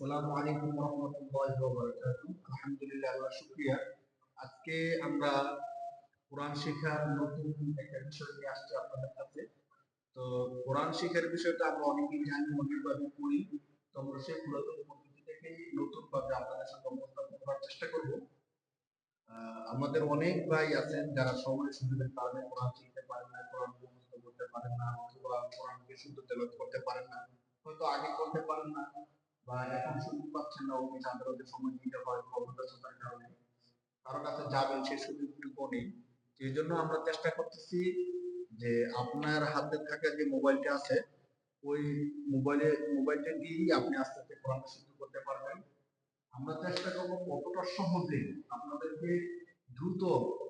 আসসালামু আলাইকুম আলহামদুলিল্লাহ আজকে আমরা কোরআন নতুন একটা বিষয় নিয়ে আসছি আপনাদের কাছে। তো কোরআন বিষয়টা আমরা অনেকেই জানি পড়ি। তো আমরা সেই পুরাতন পদ্ধতি থেকে নতুন ভাবে আপনাদের সাথে উপস্থাপন করার চেষ্টা করব। আমাদের অনেক ভাই আছেন যারা সময় সুযোগের কারণে কোরআন শিখতে পারেন না, কোরআন করতে পারেন না, অথবা কোরআনকে শুদ্ধ তেলাওয়াত করতে পারেন না, হয়তো আগে করতে পারেন না। বা এখন সুযোগ পাচ্ছেন না অফিস আদালতে সময় দিতে হয় কর্মব্যস্ততার কারণে, কারও কাছে যাবেন সেই সুযোগটুকু নেই। এই জন্য আমরা চেষ্টা করতেছি যে আপনার হাতে থাকা যে মোবাইলটা আছে, ওই মোবাইলে, মোবাইলটা দিয়েই আপনি আস্তে আস্তে কোরআন শিখতে করতে পারবেন। আমরা চেষ্টা করব কতটা সহজে আপনাদেরকে দ্রুত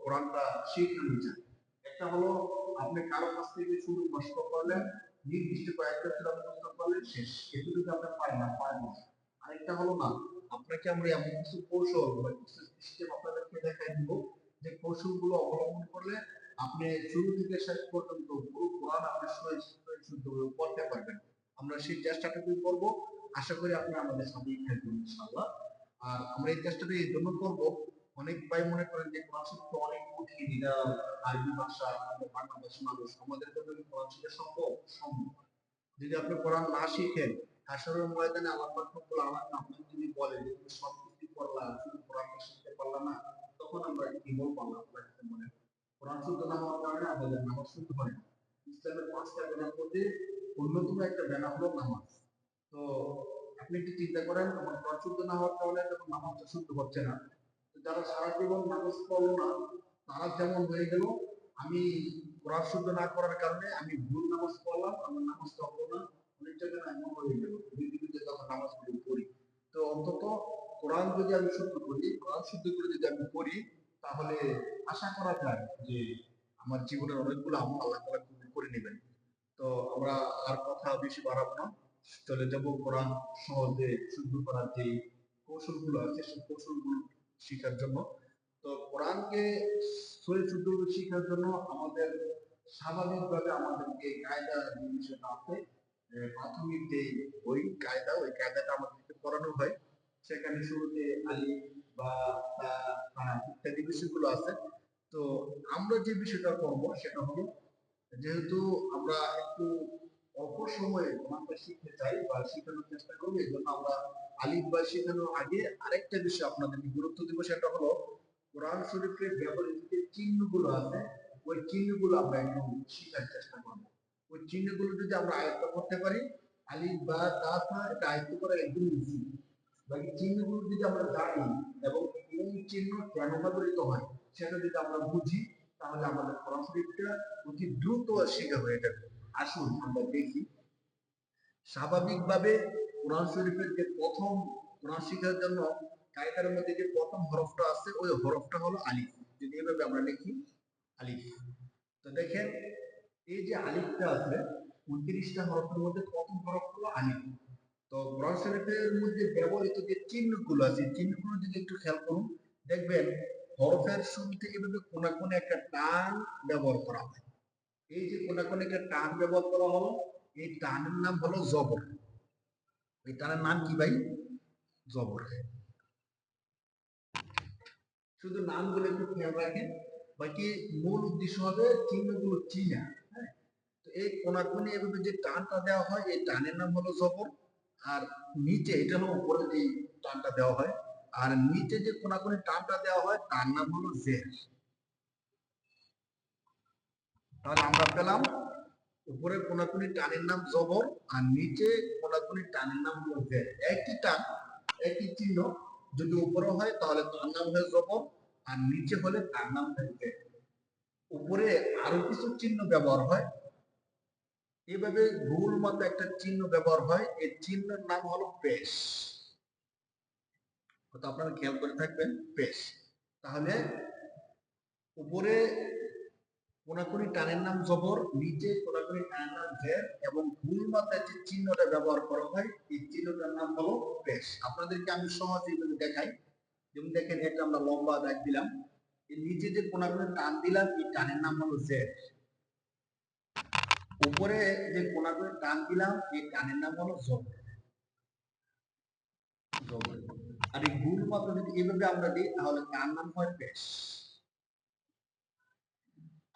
কোরআনটা শিখানো যায় একটা হলো, আপনি কারও কাছ থেকে শুরু কষ্ট করলেন নির্দিষ্ট কয়েকটা সুরা মুখস্থ করলেন শেষ। এটুকু আপনি পারেন না পারেন না। আরেকটা হলো না, আপনাকে আমরা এমন কিছু কৌশল বা কিছু সিস্টেম আপনাদেরকে দেখাই দিব যে কৌশলগুলো অবলম্বন করলে আপনি শুরু থেকে শেষ পর্যন্ত পুরো কোরআন আপনি শুদ্ধভাবে পড়তে পারবেন। আমরা সেই চেষ্টাটুকুই করব। আশা করি আপনি আমাদের সাথেই থাকবেন ইনশাআল্লাহ। আর আমরা এই চেষ্টাটা এই জন্য করব অনেক ভাই মনে করেন যে কোরআন শিখতে অনেক কঠিন, এটা আরবি ভাষা বাংলাদেশি মানুষ, আমাদের জন্য কি কোরআন শিখা সম্ভব? সম্ভব। যদি আপনি কোরআন না শিখেন, হাসরের ময়দানে আল্লাহ পাক রব্বুল আলামিন আপনাকে যদি বলে যে তুমি সব কিছু করলা শুধু কোরআনটা শিখতে পারলা না, তখন আমরা কি বলব আল্লাহ কাছে মনে কোরআন শুদ্ধ না হওয়ার কারণে আমাদের নামাজ শুদ্ধ হয় না। ইসলামের পাঁচটা বেনার মধ্যে অন্যতম একটা বেনা হলো নামাজ। তো আপনি একটু চিন্তা করেন, আমার কোরআন শুদ্ধ না হওয়ার কারণে তখন নামাজটা শুদ্ধ হচ্ছে না। তো যারা সারা জীবন নামাজ পড়ল না, তারা যেমন হয়ে গেল, আমি কোরআন শুদ্ধ না করার কারণে আমি ভুল নামাজ পড়লাম, আমার নামাজটা হলো না অনেক জায়গায় এমন হয়ে গেল। বিভিন্ন যখন নামাজ পড়ি তো অন্তত কোরআন যদি আমি শুদ্ধ করি, কোরআন শুদ্ধ করে যদি আমি পড়ি, তাহলে আশা করা যায় যে আমার জীবনের অনেকগুলো আমল আল্লাহ তাআলা কবুল করে নেবেন। তো আমরা আর কথা বেশি বাড়াবো না। চলে যাব কোরআন সহজে শুদ্ধ করার যে কৌশলগুলো আছে, সেই কৌশলগুলো শেখার জন্য। তো কোরআনকে সহি শুদ্ধ শেখার জন্য আমাদের স্বাভাবিকভাবে আমাদের যে কায়দা যে বিষয়টা আছে প্রাথমিক যে ওই কায়দা, ওই কায়দাটা আমাদেরকে পড়ানো হয়। সেখানে শুরুতে আলি বা ইত্যাদি বিষয়গুলো আছে। তো আমরা যে বিষয়টা করব সেটা হলো, যেহেতু আমরা একটু অল্প সময়ে কোরআনটা শিখতে চাই বা শেখানোর চেষ্টা করব এই জন্য আমরা আলিফ বা শেখানোর আগে আরেকটা বিষয় আপনাদেরকে গুরুত্ব দেবো, সেটা হলো কোরআন শরীফের ব্যবহৃত যে চিহ্নগুলো আছে, ওই চিহ্নগুলো আমরা একটু শেখার চেষ্টা করব। ওই চিহ্নগুলো যদি আমরা আয়ত্ত করতে পারি, আলিফ, বা, তা তা, এটা আয়ত্ত করা একদম ইজি বাকি চিহ্নগুলো যদি আমরা জানি এবং কোন চিহ্ন কেন ব্যবহৃত হয়, সেটা যদি আমরা বুঝি, তাহলে আমাদের কোরআন শরীফটা অতি দ্রুত শেখা হয়ে যাবে। আসুন আমরা দেখি। স্বাভাবিকভাবে কোরআন শরীফের যে প্রথম, কোরআন শিখার জন্য কায়দার মধ্যে যে প্রথম হরফটা আছে, ওই হরফটা হলো আলিফ। যদি এভাবে আমরা লিখি, আলিফ। তো দেখেন, এই যে আলিফটা আছে, উনত্রিশটা হরফের মধ্যে প্রথম হরফ হলো আলিফ। তো কোরআন শরীফের মধ্যে ব্যবহৃত যে চিহ্নগুলো আছে চিহ্নগুলো যদি একটু খেয়াল করুন, দেখবেন হরফের শুরুতে এভাবে কোনা কোনে একটা টান ব্যবহার করা হয়। এই যে কোনা কোনে একটা টান ব্যবহার করা হলো, এই টানের নাম হলো জবর। এই টানের নাম কি ভাই? জবর। শুধু নামগুলো একটু খেয়াল রাখেন। বাকি মূল উদ্দেশ্য হবে চিহ্নগুলো চিনা হ্যাঁ? তো এই কোনাকুনি এভাবে যে টানটা দেওয়া হয়, এই টানের নাম হলো জবর। আর নিচে এটা হলো উপরে যে টানটা দেওয়া হয়। আর নিচে যে কোনাকুনি টানটা দেওয়া হয়, তার নাম হলো জের। তাহলে আমরা পেলাম উপরে কোনাকুনি টানের নাম জবর আর নিচে কোনাকুনি টানের নাম হলো জের একই টান, একই চিহ্ন যদি উপরে হয় তাহলে তার নাম হয় জবর আর নিচে হলে তার নাম হয় জের উপরে আরও কিছু চিহ্ন ব্যবহার হয়। এভাবে গোল মতো একটা চিহ্ন ব্যবহার হয়। এই চিহ্নের নাম হলো পেশ। আপনারা খেয়াল করে থাকবেন, পেশ। তাহলে উপরে কোনাকুনি টানের নাম জবর, নিচে কোনাকুনি টানের নাম জের এবং ভুল মাথায় যে চিহ্নটা ব্যবহার করা হয়, এই চিহ্নটার নাম হলো পেশ। আপনাদেরকে আমি সহজে এইভাবে দেখাই। যেমন দেখেন, এটা আমরা লম্বা দাগ দিলাম। এর নিচে যে কোনাকুনি টান দিলাম, এই টানের নাম হলো জের। উপরে যে কোনাকুনি টান দিলাম, এই টানের নাম হলো জবর। আর এই গুণ মাত্রা যদি এভাবে আমরা দিই, তাহলে তার নাম হয় পেশ।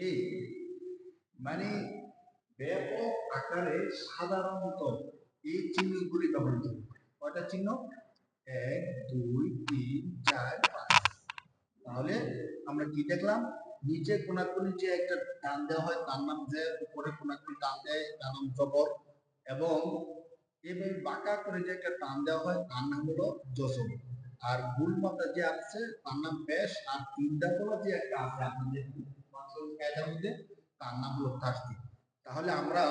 এই মানে ব্যাপক আকারে সাধারণত এই চিহ্নগুলি ব্যবহৃত। কয়টা চিহ্ন? এক, দুই, তিন, চার, পাঁচ। তাহলে আমরা কি দেখলাম? নিচে কোনাকুনি যে একটা টান দেওয়া হয়, তার নাম যে উপরে কোনাকুনি টান দেয়, তার নাম জবর এবং এভাবে বাঁকা করে যে একটা টান দেওয়া হয়, তার নাম হলো জসম আর গুল মাথা যে আছে, তার নাম বেশ আর তিনটা গুলো যে একটা আছে, আপনাদের কায়দার মধ্যে তার নাম হলো তাসদি তাহলে আমরা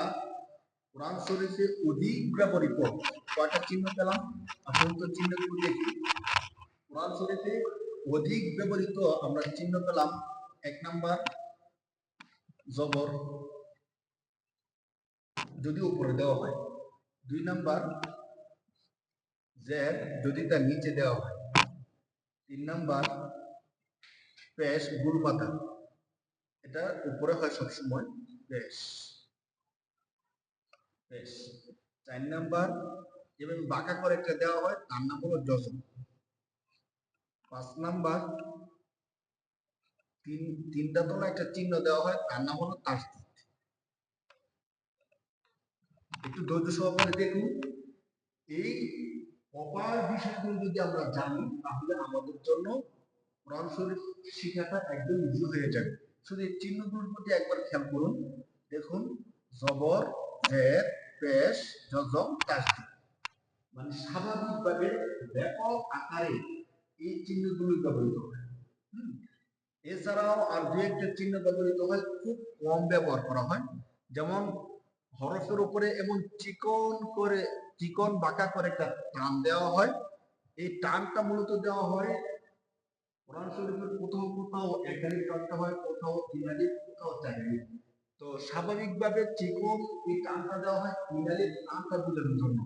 কোরআন শরীফে অধিক ব্যবহৃত কয়টা চিহ্ন পেলাম? তো চিহ্নগুলো দেখি। কোরআন শরীফে অধিক ব্যবহৃত আমরা চিহ্ন পেলাম। এক নাম্বার, জবর। যদি উপরে দেওয়া হয়। দুই নাম্বার জেড যদি তার নিচে দেওয়া হয়। তিন নাম্বার, পেশ গুলপাতা এটা উপরে হয় সবসময়। বেশ। বেশ। চার নাম্বার এবং বাঁকা করে একটা দেওয়া হয়, তার নাম হলো যজম পাঁচ নাম্বার, তিন, তিনটা তলা একটা চিহ্ন দেওয়া হয়, তার নাম হলো তাসদিদ একটু ধৈর্য সহকারে দেখুন। এই অপার বিষয়গুলো যদি আমরা জানি, তাহলে আমাদের জন্য কোরআন শরীফ শিখাটা একদম ইজি হয়ে যাবে। শুধু এই চিহ্নগুলোর প্রতি একবার খেয়াল করুন। দেখুন, জবর জের পেশ, জজম তাসদিদ মানে স্বাভাবিকভাবে ব্যাপক আকারে এই চিহ্নগুলো ব্যবহৃত হয়। এছাড়াও আর দু একটা চিহ্ন ব্যবহৃত হয়, খুব কম ব্যবহার করা হয়। যেমন হরফের উপরে এমন চিকন করে, চিকন বাঁকা করে একটা টান দেওয়া হয়। এই টানটা মূলত দেওয়া হয় কোরআন শরীফের কোথাও কোথাও একাধিক টানটা হয়, কোথাও তিনালিক কোথাও চারিলিক তো স্বাভাবিকভাবে চিকন এই টানটা দেওয়া হয় তিনালিক টানটা বোঝানোর জন্য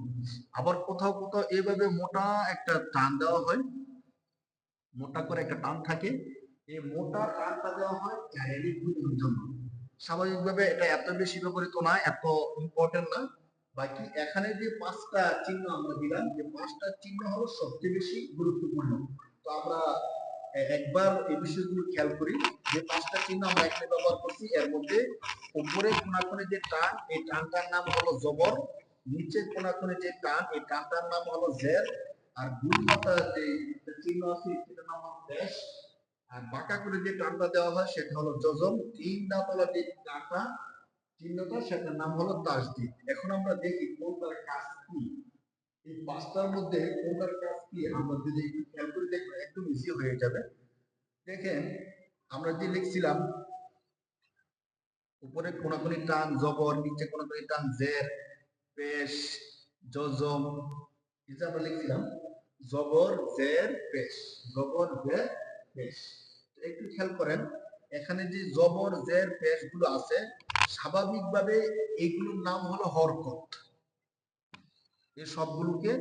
আবার কোথাও কোথাও এভাবে মোটা একটা টান দেওয়া হয়, মোটা করে একটা টান থাকে। এই মোটা টানটা দেওয়া হয় চারিলিক বোঝানোর জন্য স্বাভাবিকভাবে এটা এত বেশি ব্যবহৃত না, এত ইম্পর্টেন্ট না। বাকি এখানে যে পাঁচটা চিহ্ন আমরা দিলাম, যে পাঁচটা চিহ্ন হলো সবচেয়ে বেশি গুরুত্বপূর্ণ। তো আমরা একবার এই বিষয়গুলো খেয়াল করি যে পাঁচটা চিহ্ন আমরা এখানে ব্যবহার করছি, এর মধ্যে উপরে কোনাকুনি যে টান, এই টানটার নাম হলো জবর, নিচে কোনাকুনি যে টান, এই টানটার নাম হলো জের, আর গুণ মাথা যে চিহ্ন আছে সেটার নাম হলো দেশ আর বাঁকা করে যে টানটা দেওয়া হয় সেটা হলো যজম, তিন দাঁতলা যে টানটা, চিহ্নটা সেটার নাম হলো তাসদিদ। এখন আমরা দেখি কোনটার কাজ কি। এই পাঁচটার মধ্যে কোনটার কাজ কি, আমরা যদি একটু খেয়াল একদম ইজি হয়ে যাবে। দেখেন, আমরা যে লিখছিলাম, উপরে কোনাকুনি টান জবর, নিচে কোনাকুনি টান জের, পেশ, জজম এটা আমরা লিখছিলাম, জবর, জের, পেশ, জবর, জের, পেশ। একটু খেয়াল করেন, এখানে যে জবর, জের পেশগুলো আছে, স্বাভাবিকভাবে এগুলোর নাম হলো হরকত। এই সবগুলোকে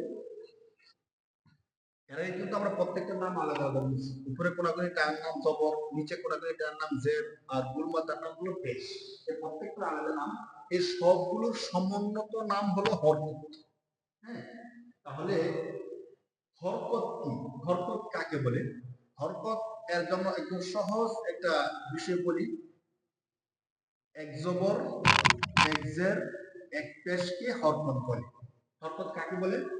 এর আগে কিন্তু আমরা প্রত্যেকটা নাম আলাদা আলাদা বলছি। উপরে কোনাকুনি টার নাম জবর নিচে কোনাকুনি টার নাম, জের আর গুলমাতার নাম হলো পেশ এই প্রত্যেকটা আলাদা নাম। এই সবগুলোর সমন্বত নাম হলো হরকত। হ্যাঁ? তাহলে হরকত কি? হরকত কাকে বলে? হরকত এর জন্য একদম সহজ একটা বিষয় বলি। এক জবর, এক জের, এক পেশকে হরকত বলে। হরকত কাকে বলে?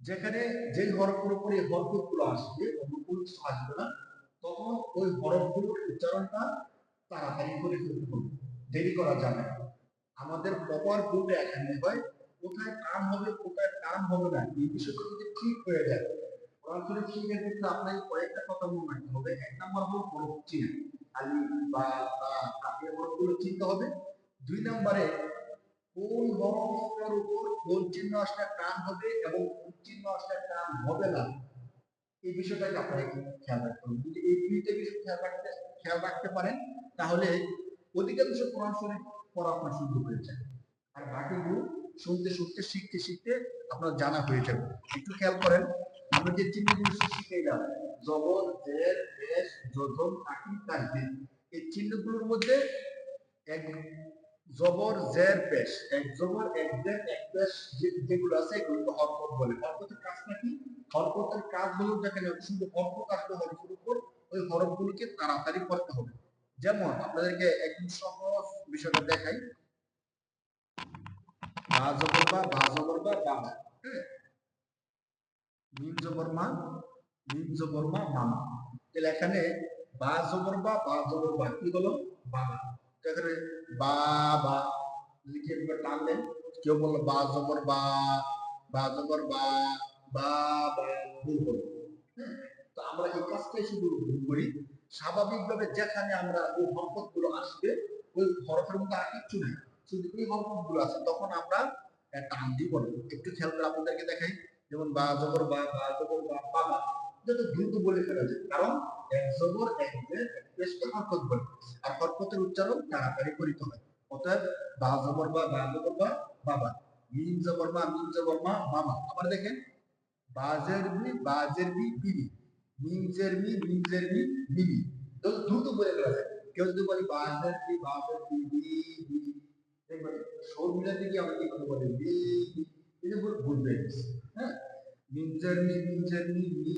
যেখানে যেই হরফের উপরে হরকতগুলো আসবে অন্য কোনো আসবে না, তখন ওই হরফগুলোর উচ্চারণটা তাড়াতাড়ি করে ফেলতে হবে। দেরি করা যাবে না। আমাদের প্রপার ভুলটা এখানে হয়, কোথায় টান হবে, কোথায় টান হবে না, এই বিষয়টা যদি ঠিক হয়ে যায় কোরআন শরীফ শিখে ক্ষেত্রে আপনাকে কয়েকটা কথা মনে রাখতে হবে। এক নম্বর হলো হরফ চিনা আলি বা তা কাফিয়া হরফগুলো চিনতে হবে? দুই নম্বরে কোন হরফের উপর কোন চিহ্ন আসলে টান হবে এবং কোন চিহ্ন আসলে টান হবে না? এই বিষয়টাকে আপনাকে খেয়াল রাখতে হবে। যদি এই দুইটা বিষয় খেয়াল রাখতে খেয়াল রাখতে পারেন, তাহলে অধিকাংশ কোরআন শরীফ পড়া আপনার শুরু হয়ে যায়। আর বাকিগুলো শুনতে শুনতে, শিখতে শিখতে আপনার জানা হয়ে যাবে। একটু খেয়াল করেন, আমরা যে চিহ্নগুলো শিখে গেলাম জবর জের পেশ যোজন আকিম, তাকদির, এই চিহ্নগুলোর মধ্যে এক জবর, জের, পেশ। এক জবর, এক জের, এক পেশ যেগুলো আছে এগুলোকে হরকত বলে। হরকতের কাজটা কি? হরকতের কাজ হলো যেখানে শুধু হরকত আসবে হরফের উপর ওই হরফগুলোকে তাড়াতাড়ি করতে হবে। যেমন আপনাদেরকে একদম সহজ বিষয়টা দেখাই। বা জবর বা বা জবর বা বা হ্যাঁ? মিম জবর মা, মিম জবর মা মামা তাহলে এখানে বা জবর বা বা জবর বা, কি হলো বাবা লিখে এভাবে টানলেন কেউ বলল বা জবর বা বা জবর বা ভুল হলো। হ্যাঁ? তো আমরা এই কাজটাই শুধু ভুল করি। স্বাভাবিকভাবে যেখানে আমরা ওই হরকতগুলো আসবে, ওই হরফের মধ্যে আর কিচ্ছু নেই। শুধু এই হরকতগুলো আছে, তখন আমরা টান দিব না। একটু খেয়াল করে আপনাদেরকে দেখাই, যেমন বা জবর বা বা জবর বা বাবা যত দ্রুত বলে ফেলা যায়। কারণ আর হরকতের উচ্চারণ তাড়াতাড়ি করিতে হয়। অতএব, বা জবর বা বা জবর বা বাবা মিম জবর বা, মিম জবর মা মামা আবার দেখেন, বাজের বি বাজের বি বিবি মিমজের মি মিমজের মি, বিবি। তো দ্রুত বলে ফেলা কেউ যদি বলি বাজের বি বাজের বি বি বি দেখবেন সব মিলাতে গিয়ে আমরা কি কথা বলি বি বি এটা ভুল হয়ে গেছে হ্যাঁ? মিমজের মি মিমজের মি মি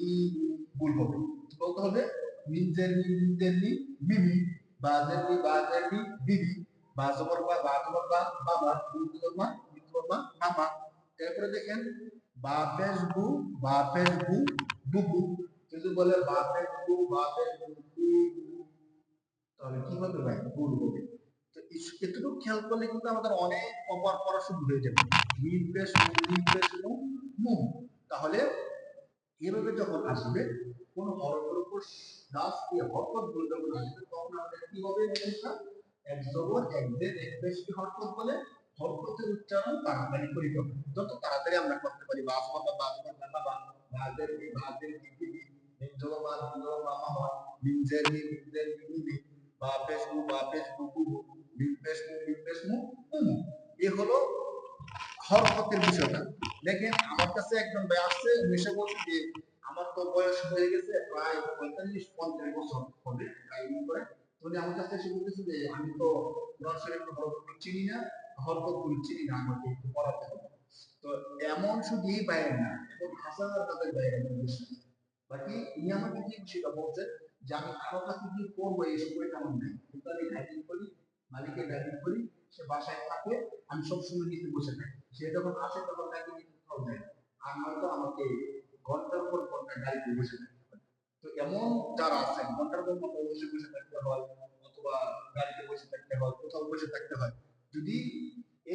ভুল হবে বলতে হবে মিমজের মি মিমজের মি মিমি বাজের বি বাজের বি বিবি বাজবর বা বাজবর বা বাবা মিমজবর মা মিমজবর মা মামা এরপরে দেখেন বাপের বু বাপের বু বুবু। যদি বলে বু বাপের বু বু, তাহলে কি হবে ভাই? ভুল হবে। তো এতটুকু খেয়াল করলে কিন্তু আমাদের অনেক অপার পড়া শুরু হয়ে যাবে। মিম পেশ পেশ মু তাহলে এভাবে যখন আসবে কোন হরফের উপর দাস দিয়ে হরকত বলে যখন আসবে তখন আমাদের কি হবে এক জবর এক এক বলে? উচ্চারণ হবে। যত তাড়াতাড়ি আমরা করতে পারি বি বি বি বি মু বাপেশ মু বু বু মু এ হলো হরকতের বিষয়টা। দেখেন আমার কাছে একজন ভাই আসছে মেশে বলছে যে আমার তো বয়স হয়ে গেছে, প্রায় পঁয়তাল্লিশ, পঞ্চাশ বছর হবে করে। উনি আমার কাছে এসে বলতেছে যে, আমি তো চিনি না চিনি না, আমাকে একটু পড়াতে হবে। তো এমন শুধু এই বাইরে না বাইরে বাকি আমাকে বিষয়টা বলছে যে, আমি কাছে গিয়ে পড়ব এই কিন্তু আমি করি, মালিকের করি সে বাসায় থাকে, আমি সবসময় নিচে বসে থাকি। সে যখন আসে তখন তাকে নিচে কোথাও যায় না। আর নয়তো আমাকে ঘণ্টার পর ঘণ্টা গাড়িতে বসে থাকতে তো এমন যারা আছেন ঘণ্টার পর ঘণ্টা বসে বসে থাকতে হয়, অথবা গাড়িতে বসে থাকতে হয়, কোথাও বসে থাকতে হয়, যদি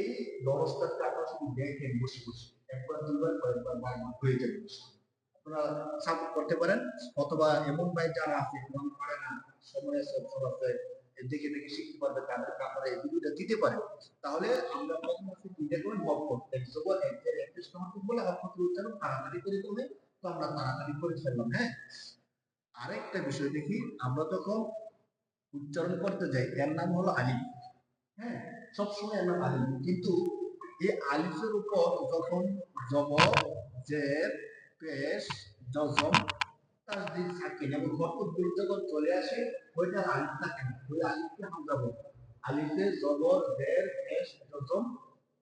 এই দরজটাকে আপনারা শুধু দেখেন বসে বসে, একবার দুবার কয়েকবার, বারবার হয়ে যাবে আপনারা সাপোর্ট করতে পারেন, অথবা এমন ভাই যারা আছে কোরআন পারে না, সময় আছে দেখে দেখে শিখতে পারবে, তাদেরকে এই ভিডিওটা দিতে পারেন। তাহলে আমরা প্রথম আছে দুইটা করে বলে উচ্চারণ, তাড়াতাড়ি করে তো আমরা তাড়াতাড়ি করে ফেললাম হ্যাঁ? আরেকটা বিষয় দেখি, আমরা যখন উচ্চারণ করতে যাই, এর নাম হলো আলিফ হ্যাঁ? সবসময় এর নাম আলিফ কিন্তু এই আলিফের উপর যখন জবর, জের, পেশ, জজম তাসদিদ থাকে এবং হরকতগুলো যখন চলে আসে, ওইটা আর আলিফ থাকে না, ওই আলিফকে হামজা বলে। আলিফে জবর, জের, পেশ, জজম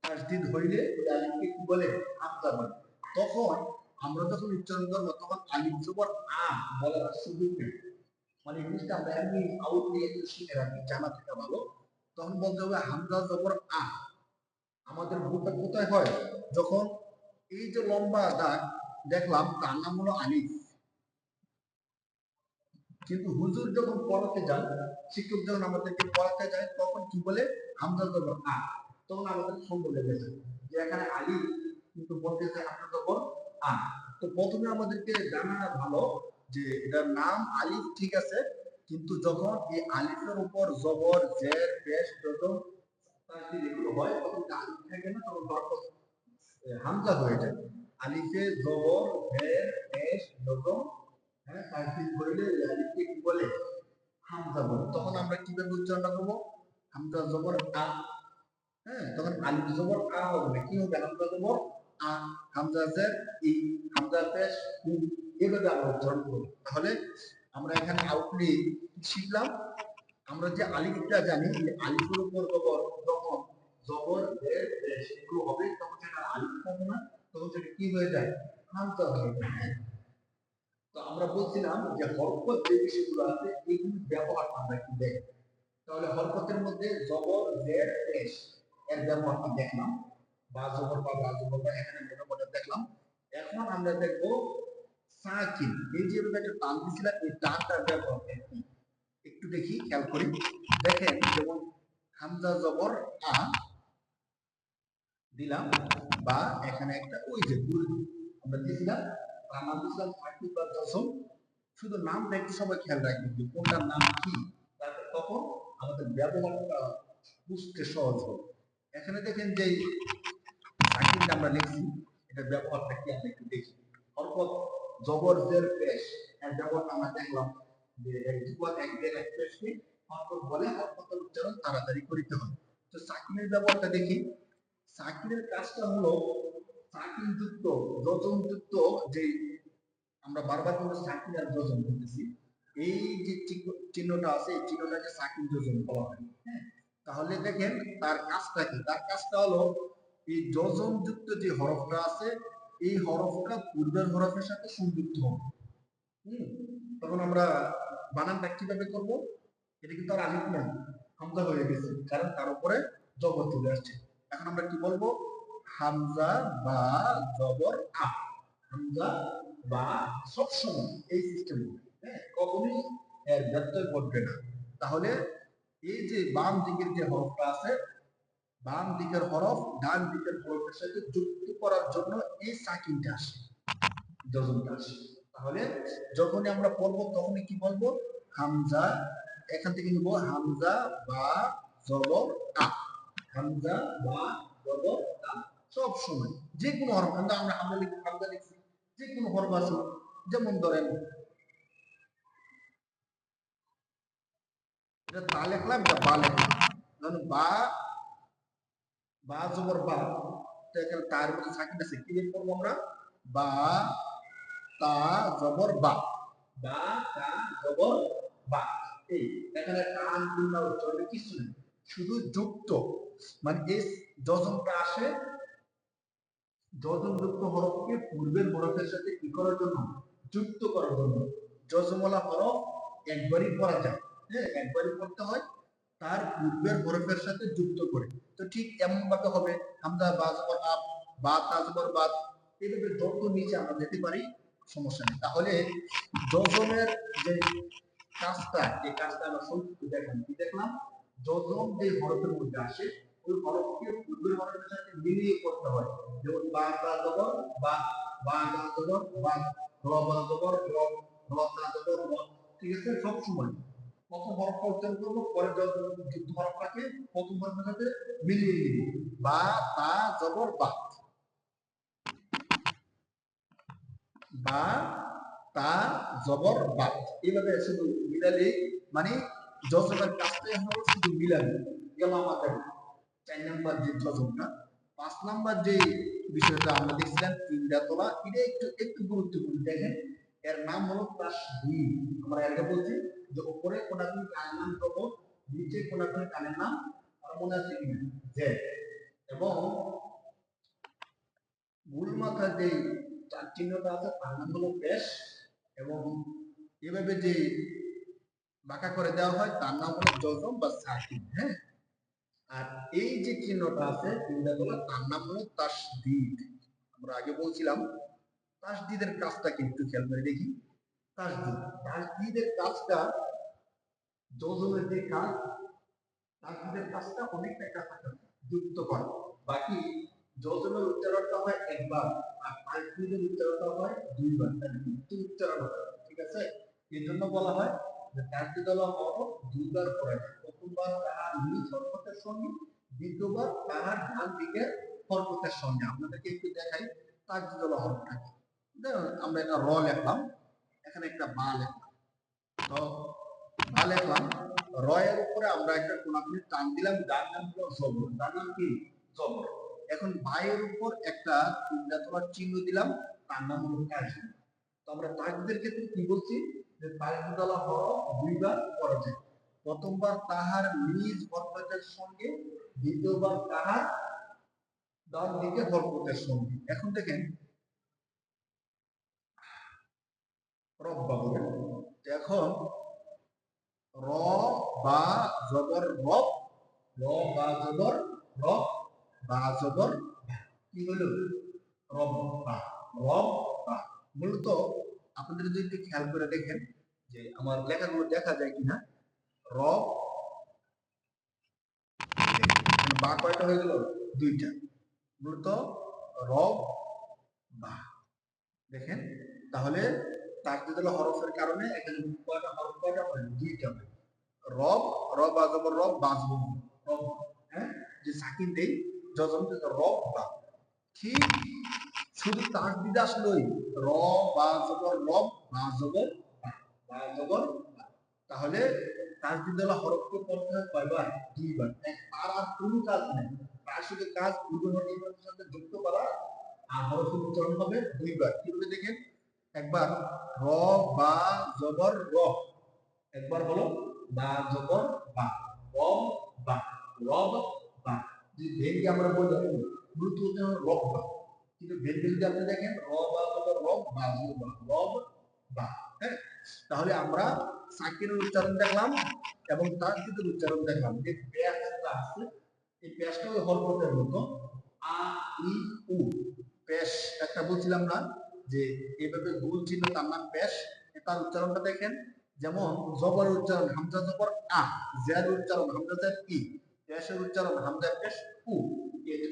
তাসদিদ হইলে ওই আলিফকে কি বলে? হামজা বলে। তখন আমরা যখন উচ্চারণ করব তখন আলিফ জবর আ বলার সুযোগ নেই। মানে ইংলিশটা আমরা এমনি আউট একটু শিখে রাখি, জানা থেকে ভালো। তখন বলতে হবে হামজা জবর আ। আমাদের ভুলটা কোথায় হয়? যখন এই যে লম্বা দাগ দেখলাম, তার নাম হলো আলিফ। কিন্তু হুজুর যখন পড়াতে যান, শিক্ষক যখন আমাদেরকে পড়াতে যায়, তখন কি বলে? হামজা জবর আ। তখন আমাদের সুন্দর লেগেছে যে, এখানে আলী কিন্তু বলতেছে হামজা জবর আ তো প্রথমে আমাদেরকে জানা ভালো যে এটার নাম আলিফ ঠিক আছে, কিন্তু যখন এই আলিফের উপর জবর, জের, পেশ যখন এগুলো হয়, তখন আলিফ থাকে না, তখন বরকত হামজা হয়ে যায়। আলিফে জবর, জের, পেশ যখন হ্যাঁ তাসদিদ করলে আলিফকে কি বলে? হামজা বলে। তখন আমরা কীভাবে উচ্চারণ করব? হামজা জবর আ হ্যাঁ তখন আলিফ জবর আ হবে কি হবে? হামজা জবর উ আমরা উচ্চারণ তাহলে আমরা এখানে আউটলি শিখলাম। আমরা যে জানি উপর যখন জবর পেশ হবে, তখন সেটা না, তখন সেটা কি হয়ে যায়? হামজা হয়ে যায়। তো আমরা বলছিলাম যে হরকত যে বিষয়গুলো আছে, এগুলি ব্যবহার আমরা একটু দেখি। তাহলে হরকতের মধ্যে জবর, জের পেশ এর ব্যবহারটা দেখলাম? বা বা বা এখানে দেখলাম, এখন আমরা দেখব সাকিন এই যে একটা টান দিছিলাম, এই টানটার ব্যবহার একটু দেখি, খেয়াল করি। দেখেন, যেমন হামজা জবর আ দিলাম, বা এখানে একটা ওই যে আমরা দিয়েছিলাম দিয়েছিলাম বা দশম। শুধু সবাই খেয়াল রাখবেন যে কোনটার নাম কি, তারপর তখন আমাদের ব্যবহারটা বুঝতে সহজ হবে। এখানে দেখেন যে সাকিবটা আমরা লিখছি এটা ব্যবহারটা কি আমরা একটু দেখি। অর্থাৎ জবর জের পেশ এর ব্যবহারটা আমরা দেখলাম যে এক যুগল এক জের এক পেশকে অর্থ বলে অর্থের উচ্চারণ তাড়াতাড়ি করিতে হয় তো সাকিনের ব্যবহারটা দেখি। সাকিনের কাজটা হলো সাকিন যুক্ত যোজন যুক্ত যে আমরা বারবার কিন্তু সাকিন আর যোজন বলতেছি, এই যে চিহ্ন- চিহ্নটা আছে, এই চিহ্নটাকে সাকিন যোজন বলা হয়। হ্যাঁ? তাহলে দেখেন তার কাজটা কি? তার কাজটা হলো এই যুক্ত যে হরফটা আছে, এই হরফটা পূর্বের হরফের সাথে সংযুক্ত হবে। হুম? তখন আমরা বানানটা কীভাবে করব? এটা কিন্তু আর আলিফ না হামজা হয়ে গেছে, কারণ তার উপরে জবর চলে আসছে। এখন আমরা কি বলব? হামজা বা জবর আ। হামজা বা সবসময় এই সিস্টেম হ্যাঁ কখনোই এর ব্যত্যয় ঘটবে না। তাহলে এই যে বাম দিকের যে হরফটা আছে বাম দিকের হরফ, ডান দিকের হরফের সাথে যুক্ত করার জন্য এই সাকিনটা আসে যজনটা আসে। তাহলে যখনই আমরা পড়ব তখনই কি বলব? হামজা, এখান থেকে নিব হামজা বা জবর আ হামজা বা জবর আ সব সময়, যে কোনো হরফ, আমরা আমরা হামজা লিখি, হামজা লিখছি, যে কোনো হরফ আছে। যেমন ধরেন, এটা তা লিখলাম, এটা বা লিখলাম। বা বা জবর বা এখানে তার মধ্যে কি লিখব আমরা? বা, তা, জবর, বা। বা, তা, জবর, বা। এই, এখানে টান উচ্চারণে কিছু নেই। শুধু যুক্ত মানে এই যজনটা আসে। যজন যুক্ত হরফকে পূর্বের হরফের সাথে কি করার জন্য? যুক্ত করার জন্য। যজমলা হরফ একবারই পড়া যায়। হ্যাঁ একবারই পড়তে হয়। তার পূর্বের হরফের সাথে যুক্ত করে। ঠিক এমন ভাবে হবে আমরা বা জবর আপ বা তা জবর বাদ এইভাবে যত নিচে আমরা যেতে পারি, সমস্যা নেই। তাহলে যজনের যে কাজটা এই কাজটা আমরা সংক্ষিপ্ত দেখলাম, কি দেখলাম? যজন যে হরফের মধ্যে আসে, ওই হরফকে পূর্বের হরফের সাথে মিলিয়ে করতে হয়। যেমন বা তা জবর বা বা তা জবর বা র বা জবর র র তা জবর ঠিক আছে? সব সময় প্রথম হরফটা উচ্চারণ করব পরে যুক্ত হরফটাকে প্রথম হরফের সাথে মিলিয়ে নিব। বা তা জবর, বা। বা, তা, জবর, বা। এইভাবে শুধু মিলালে মানে যজনের কাজটাই হলো শুধু মিলানো। গেল আমাদের চার নাম্বার যে যজনটা পাঁচ নাম্বার যে বিষয়টা আমরা দেখছিলাম, তিনটা তোলা, এটা একটু একটু গুরুত্বপূর্ণ। দেখেন, এর নাম হলো তাসদীদ আমরা আগে বলছি উপরে কোনাকুনি কানের নাম করব নিচে কোনাকুনি কানের নাম মনে আছে কিনা যে এবং মূল মাথার যে চার চিহ্নটা আছে, তার নাম হলো পেশ এবং এভাবে যে বাঁকা করে দেওয়া হয়, তার নাম হলো জজম বা সাকিন হ্যাঁ? আর এই যে চিহ্নটা আছে, তিনটা তোলা তার নাম হলো তাসদিদ। আমরা আগে বলছিলাম, তাসদিদের কাজটা কি একটু খেয়াল করে দেখি। কাজটা যে কাজ কাজটা অনেকটা যুক্ত করে বাকি উচ্চারণটা হয় একবার আর উচ্চারণটা হয় দুইবার। তার যুক্ত উচ্চারণ ঠিক আছে? এই বলা হয় যে দুইবার প্রথমবার তাহার নিজ হরফতের সঙ্গে, দ্বিতীয়বার তাহার ডান দিকের হরফতের সঙ্গে। আপনাদেরকে একটু দেখাই আমরা একটা র লিখলাম। এখানে একটা বা লিখলাম তো বা লিখলাম র এর উপরে আমরা একটা কোনাকুনি টান দিলাম, যার নাম হলো জবর। তার নাম কি? জবর। এখন বায়ের উপর একটা তিনটা তোমার চিহ্ন দিলাম, তার নাম হলো তাসদিদ তো আমরা তাসদিদের ক্ষেত্রে কি বলছি? যে তাসদিদ হলো দুইবার পড়া যায়। প্রথমবার তাহার নিজ হরকতের সঙ্গে, দ্বিতীয়বার তাহার ডান দিকে হরকতের সঙ্গে। এখন দেখেন বলেন এখন র বা জবর রব র বা জবর রব বা জবর। কি হলো? মূলত আপনাদের যদি একটু খেয়াল করে দেখেন যে আমার লেখাগুলো দেখা যায় কিনা রব এখানে বা কয়টা হয়ে গেল? দুইটা। মূলত রব বা দেখেন, তাহলে তাকদিদ হলো হরফের কারণে এখানে কয়টা হরফ কয়টা হয় দুইটা হয়। রব রব রব বাজব হ্যাঁ? যে সাকিন দেই রব বা ঠিক শুধু রব তাহলে হরফকে পড়তে হয় কয়বার? দুইবার। আর আর কোনো কাজ নেই। তার শুধু কাজ সাথে যুক্ত করা আর হরফের উচ্চারণ হবে দুইবার। কীভাবে দেখেন? একবার র, বা, জবর, র। একবার বলো, বা, জবর, বা। রব বা। রব, বা। যদি ভেঙ্গে আমরা বলি, মূলত রব, বা। কিন্তু ভেঙ্গে যদি আপনি দেখেন, র, বা, জবর, রব, বা, জবর রব, বা। হ্যাঁ? তাহলে আমরা সাকিরের উচ্চারণ দেখলাম এবং তার কিন্তু উচ্চারণ দেখলাম। যে পেশটা আছে, এই ওই হরকতের মতো। আ, ই, উ। পেশ একটা বলছিলাম না? যে এইভাবে গোল চিহ্ন তার নাম পেশ তার উচ্চারণটা দেখেন। যেমন জবর উচ্চারণ, হামজা জবর আ জের উচ্চারণ, হামজা জের ই পেশের উচ্চারণ, হামজা পেশ উ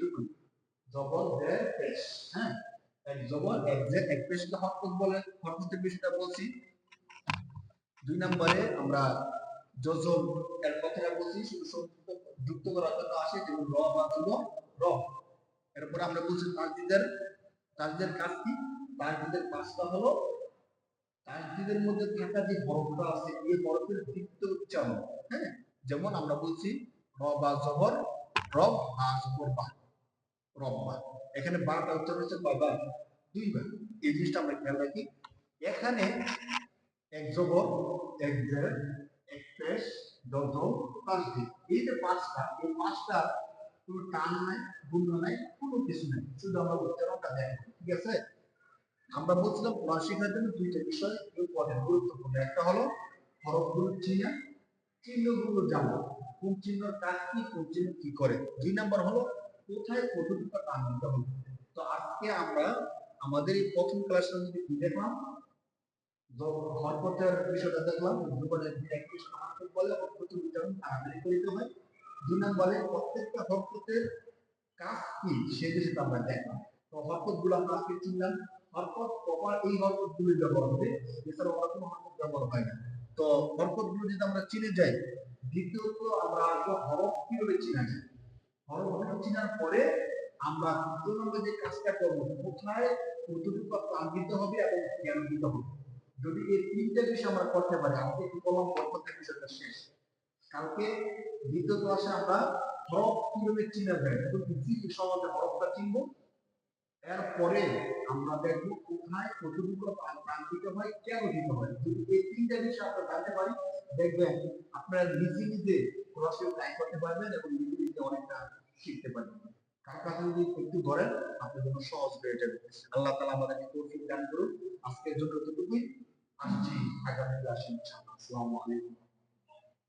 দুটো জবর জের পেশ হ্যাঁ? জবর, এক জের এক বলে বিষয়টা বলছি। দুই নম্বরে আমরা যোজন এর কথাটা বলছি যুক্ত করার জন্য আসে, যেমন র বা র। এরপরে আমরা বলছি তাজদিদের তাজদিদের কাজ কি? তাজদিদের কাজটা হলো তাজদিদের মধ্যে থাকা যে হরফটা আছে, এই হরফের দীপ্ত উচ্চারণ হ্যাঁ? যেমন আমরা বলছি র বা জবর রব বা জবর বা রব্বা এখানে বাটা উচ্চারণ হচ্ছে কয়বার? দুইবার। এই জিনিসটা আমরা খেয়াল রাখি। এখানে এক জবর এক জের এক পেশ দজ তাসদিদ এই যে পাঁচটা, এই পাঁচটা কোনো টান নাই, গুণ নাই, কোনো কিছু নাই। শুধু আমরা উচ্চারণটা দেখো ঠিক আছে? আমরা বলছিলাম কোরআন শেখার জন্য দুইটা বিষয় ইম্পর্টেন্ট গুরুত্বপূর্ণ। একটা হলো হরফগুলোর চিহ্ন, চিহ্নগুলো জানা। কোন চিহ্নর কাজ কি, কোন চিহ্ন কি করে। দুই নাম্বার হলো কোথায় কতটুকু টান দিতে হবে। তো আজকে আমরা আমাদের এই প্রথম ক্লাসটা যদি দেখলাম হরকতের বিষয়টা দেখলাম জীবনের একটি সমান্তর বলে হরকত উচ্চারণ তাড়াতাড়ি করিতে হয়। দুই নম্বরে প্রত্যেকটা হরকতের কাজ কি সে বিষয়টা আমরা দেখলাম। তো হরকতগুলো আমরা আজকে চিনলাম। হরকত প্রপার এই হরকতগুলো ব্যবহার হবে। এছাড়া অন্য কোনো হরকত ব্যবহার হয় না। তো হরকতগুলো যদি আমরা চিনে যাই, দ্বিতীয়ত আমরা আসব হরফ কীভাবে চিনা যায়? হরফ চিনার পরে আমরা দ্বিতীয় নম্বরে যে কাজটা করব, কোথায় কতটুকু প্রাণ হবে এবং জ্ঞান দিতে হবে? যদি এই তিনটা বিষয় আমরা করতে পারি, আমাকে কি বললাম বরকতের বিষয়টা শেষ। কালকে দ্বিতীয় ক্লাসে আমরা হরফ কীভাবে চিনা যায়? ইজি সহজে হরফটা চিনবো? এরপরে আমরা দেখব কোথায় কতটুকু প্রাণ দিতে হয়, কেন দিতে হয়। যদি এই তিনটা বিষয় আমরা জানতে পারি, দেখবেন আপনারা নিজে নিজে সরাসরি ট্রাই করতে পারবেন এবং নিজে নিজে অনেকটা শিখতে পারবেন। কার কাছে যদি একটু ধরেন আপনার জন্য সহজ হয়ে যাবে। আল্লাহ তালা আমাদেরকে তৌফিক দান করুন আজকের জন্য এতটুকুই। আসছি আগামী ইনশাআল্লাহ। আসসালামু আলাইকুম।